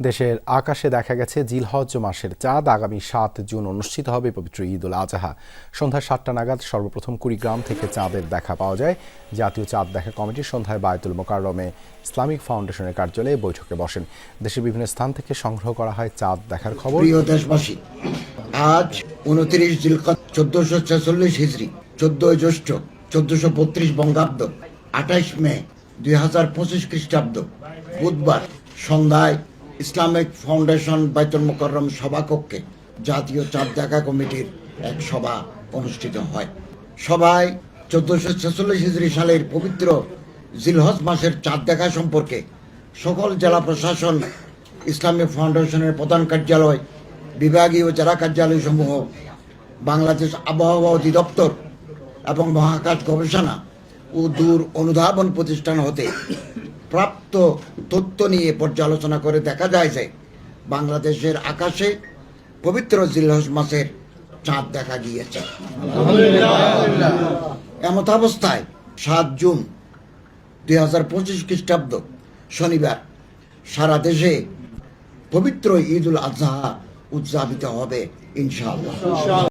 দেশের আকাশে দেখা গেছে জিলহজ মাসের চাঁদ। আগামী সাত জুন অনুষ্ঠিত হবে পবিত্র ঈদ উল আজহা। সন্ধ্যা সাতটা নাগাদ সর্বপ্রথম কুড়িগ্রাম থেকে চাঁদের দেখা পাওয়া যায়। জাতীয় চাঁদ দেখা কমিটি সন্ধ্যায় বায়তুল মোকাররমে ইসলামিক ফাউন্ডেশনের কার্যালয়ে বৈঠকে বসেন। দেশের বিভিন্ন স্থান থেকে সংগ্রহ করা হয় চাঁদ দেখার খবর। প্রিয় দেশবাসী, আজ উনত্রিশ জিলকত চোদ্দশো ছেচল্লিশ হিজড়ি চোদ্দই জ্যৈষ্ঠ, চোদ্দশো বত্রিশ বঙ্গাব্দ, আঠাইশ মে দুই হাজার পঁচিশ খ্রিস্টাব্দ। বুধবার সন্ধ্যায় ইসলামিক ফাউন্ডেশন বাইতুল মোকররম সভাকক্ষে জাতীয় চাঁদ দেখা কমিটির এক সভা অনুষ্ঠিত হয়। সভায় চোদ্দশো ছেচল্লিশ হিজড়ি সালের পবিত্র জিলহজ মাসের চাঁদ দেখা সম্পর্কে সকল জেলা প্রশাসন, ইসলামিক ফাউন্ডেশনের প্রধান কার্যালয়, বিভাগীয় জেলা কার্যালয় সমূহ বাংলাদেশ আবহাওয়া অধিদপ্তর এবং মহাকাশ গবেষণা ও দূর অনুধাবন প্রতিষ্ঠান হতে প্রাপ্ত তথ্য নিয়ে পর্যালোচনা করে দেখা যায় যে বাংলাদেশের আকাশে পবিত্র জিলহজ মাসের চাঁদ দেখা গিয়েছে। এমত অবস্থায় সাত জুন দুই হাজার পঁচিশ খ্রিস্টাব্দ শনিবার সারা দেশে পবিত্র ঈদ উল আজহা উদযাপিত হবে ইনশাআল্লাহ।